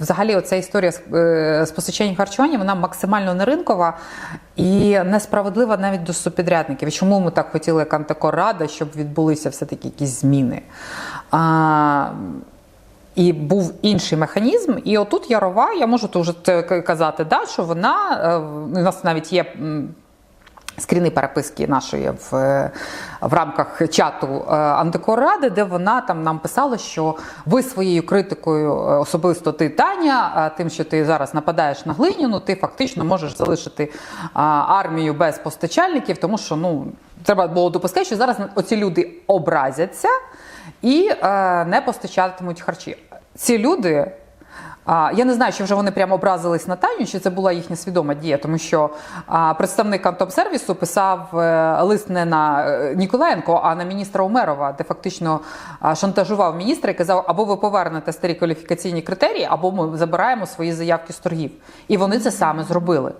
Взагалі, оця історія з, е, постачанням харчування вона максимально неринкова і несправедлива навіть до субпідрядників. Чому ми так хотіли, як Антикоррада, щоб відбулися все-таки якісь зміни? А, і був інший механізм. І отут Ярова, я можу тут вже казати, да, що вона е, у нас навіть є. Скріни переписки нашої в, е, в рамках чату е, антикорради, де вона там нам писала, що ви своєю критикою, е, особисто ти Таня, тим, що ти зараз нападаєш на глиняну, ти фактично можеш залишити армію без постачальників, тому що ну треба було допускати, що зараз оці люди образяться і не постачатимуть харчі. Ці люди. Я не знаю, чи вже вони прямо образились на Таню, чи це була їхня свідома дія, тому що представник Антопсервісу писав е, лист не на е, Ніколаєнко, а на міністра Умерова, де фактично шантажував міністра і казав, або ви повернете старі кваліфікаційні критерії, або ми забираємо свої заявки з торгів. І вони це саме зробили.